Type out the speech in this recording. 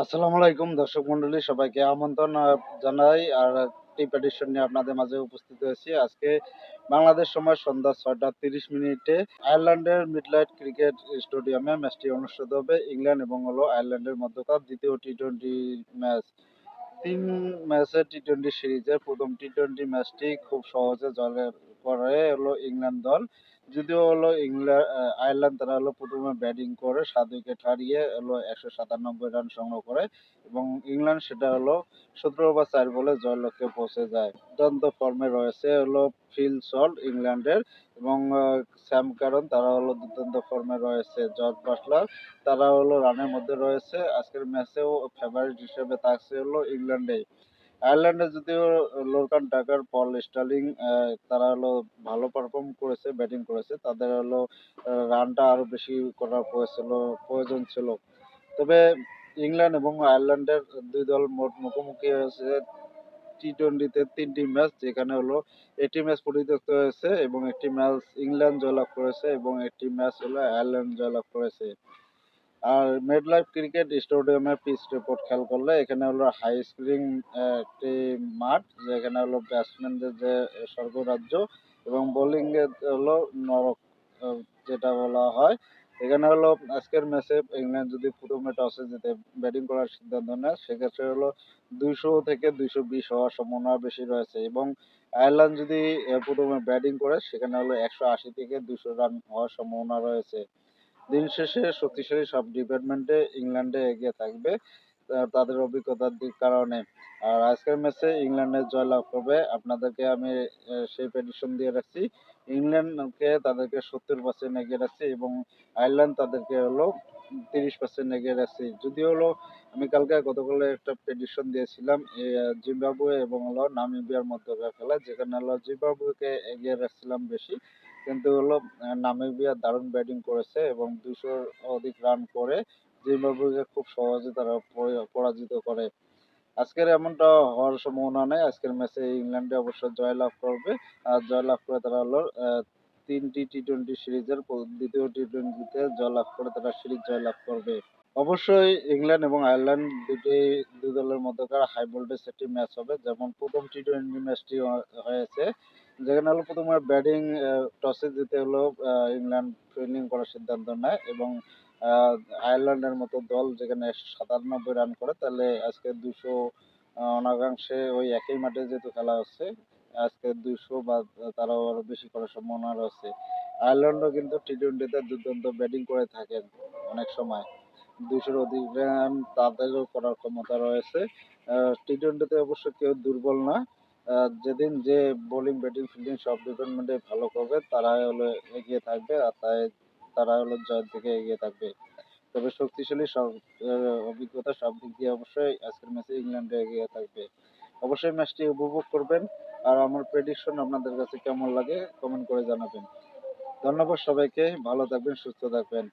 আসসালামু আলাইকুম, দর্শক মন্ডলী, সবাইকে আমন্ত্রণ জানাই। আর একটি পেটিশন নিয়ে আপনাদের মাঝে উপস্থিত হয়েছি। আজকে বাংলাদেশ সময় সন্ধ্যা ছয়টা তিরিশ মিনিটে আয়ারল্যান্ডের মিডলাইট ক্রিকেট স্টেডিয়ামে ম্যাচটি অনুষ্ঠিত হবে। ইংল্যান্ড এবং হলো আয়ারল্যান্ডের মধ্যকার দ্বিতীয় টি টোয়েন্টি ম্যাচ। তিন ম্যাচের টি টোয়েন্টি সিরিজের প্রথম টি টোয়েন্টি ম্যাচটি খুব সহজে জয় করে হলো ইংল্যান্ড দল। যদিও হলো ইংল্যান্ড আয়ারল্যান্ড তারা হলো প্রথমে ব্যাটিং করে, সাত উইকেট হারিয়ে হলো একশো সাতানব্বই রান সংগ্রহ করে এবং ইংল্যান্ড সেটা হলো সতেরো বা চার বলে জয় লক্ষ্যে পৌঁছে যায়। দুর্দান্ত ফর্মে রয়েছে হলো ফিল সল্ট ইংল্যান্ডের এবং স্যাম কারণ তারা হলো দুর্দান্ত ফর্মে রয়েছে। জর্জ বাটলার তারা হলো রানের মধ্যে রয়েছে। আজকের ম্যাচেও ফেভারিট হিসেবে থাকছে হলো ইংল্যান্ডে আয়ারল্যান্ডে যদিও লোরকান টাকার পল স্টার্লিং তারা হলো ভালো পারফর্ম করেছে ব্যাটিং করেছে, তাদের হলো রানটা আরও বেশি করার প্রয়োজন প্রয়োজন ছিল। তবে ইংল্যান্ড এবং আয়ারল্যান্ডের দুই দল মোট মুখোমুখি হয়েছে টি টোয়েন্টিতে তিনটি ম্যাচ যেখানে হলো একটি ম্যাচ পরিত্যক্ত হয়েছে এবং একটি ম্যাচ ইংল্যান্ড জয়লাভ করেছে এবং একটি ম্যাচ হলো আয়ারল্যান্ড জয়লাভ করেছে। আর মেডলাইফ ক্রিকেট স্টেডিয়ামের পিচ রিপোর্ট খেয়াল করলে এখানে হলো হাই স্ক্রিন একটি মাঠ, যেখানে হলো ব্যাটসম্যানদের যে স্বর্গরাজ্য এবং বোলিং এর হলো নরক যেটা বলা হয়। এখানে হলো আজকের ম্যাচে ইংল্যান্ড যদি প্রথমে টসে জিতে ব্যাটিং করার সিদ্ধান্ত নেয়, সেক্ষেত্রে হলো দুইশো থেকে দুইশো বিশ হওয়ার সম্ভাবনা বেশি রয়েছে এবং আয়ারল্যান্ড যদি প্রথমে ব্যাটিং করে, সেখানে হলো একশো আশি থেকে দুশো রান হওয়ার সম্ভাবনা রয়েছে। দিন শেষে শক্তিশালী সব ডিপার্টমেন্টে ইংল্যান্ডে এগিয়ে থাকবে তাদের অভিজ্ঞতার দিক কারণে। আর আজকের ম্যাচে ইংল্যান্ডের জয়লাভ করবে। আপনাদেরকে আমি সেই প্রেডিকশন দিয়ে রাখছি। ইংল্যান্ডকে তাদেরকে সত্তর পার্সেন্ট এগিয়ে রাখছি এবং আয়ারল্যান্ড তাদেরকে হলো তিরিশ পার্সেন্ট এগিয়ে রাখছি। যদিও হলো, আমি কালকে গতকালে একটা প্রেডিকশন দিয়েছিলাম জিম্বাবুয়ে এবং হলো নামিবিয়ার মধ্যকার খেলা, যেখানে হলো জিম্বাবুয়েকে এগিয়ে রাখছিলাম বেশি। কিন্তু হলো নামিবিয়া দারুণ ব্যাটিং করেছে এবং দুশোর অধিক রান করে জিম্বাবুয়েকে খুব সহজে তারা পরাজিত করে। আজকের এমনটা হওয়ার সম্ভাবনা নেই। আজকের ম্যাচে ইংল্যান্ডে অবশ্য জয়লাভ করবে। আর জয়লাভ করে তারা হলো তিনটি টি টোয়েন্টি সিরিজের দ্বিতীয় টি টোয়েন্টিতে জয়লাভ করে তারা সিরিজ জয়লাভ করবে। অবশ্যই ইংল্যান্ড এবং আয়ারল্যান্ড দুটি দুই দলের মধ্যকার হাই ভোল্টেজ একটি ম্যাচ হবে। যেমন প্রথম টি টোয়েন্টি ম্যাচটি হয়েছে। যেখানে হলো প্রথমে ব্যাটিং টসে জিতে হলো ইংল্যান্ড ফিল্ডিং করার সিদ্ধান্ত নেয় এবং আয়ারল্যান্ডের মতো দল যেখানে সাতানব্বই রান করে, তাহলে আজকে দুশো অনাকাংশে ওই একই মাঠে যেহেতু খেলা হচ্ছে, আজকে দুশো বা তারাও আরও বেশি করার সম্ভাবনা রয়েছে। আয়ারল্যান্ডও কিন্তু টি টোয়েন্টিতে দুর্দান্ত ব্যাটিং করে থাকেন অনেক সময়। দুশোর অধিক রান তাদেরও করার ক্ষমতা রয়েছে। টি টোয়েন্টিতে অবশ্য কেউ দুর্বল না। যেদিন যে বোলিং ব্যাটিং ফিল্ডিং সব ডিপার্টমেন্টে ভালো করবে, তারাই হলো এগিয়ে থাকবে আর তাই তারা হলো জয়ের দিকে এগিয়ে থাকবে। তবে শক্তিশালী সব অভিজ্ঞতা সব দিক দিয়ে অবশ্যই আজকের ম্যাচে ইংল্যান্ডে এগিয়ে থাকবে। অবশ্যই ম্যাচটি উপভোগ করবেন আর আমার প্রেডিকশন আপনাদের কাছে কেমন লাগে কমেন্ট করে জানাবেন। ধন্যবাদ সবাইকে, ভালো থাকবেন, সুস্থ থাকবেন।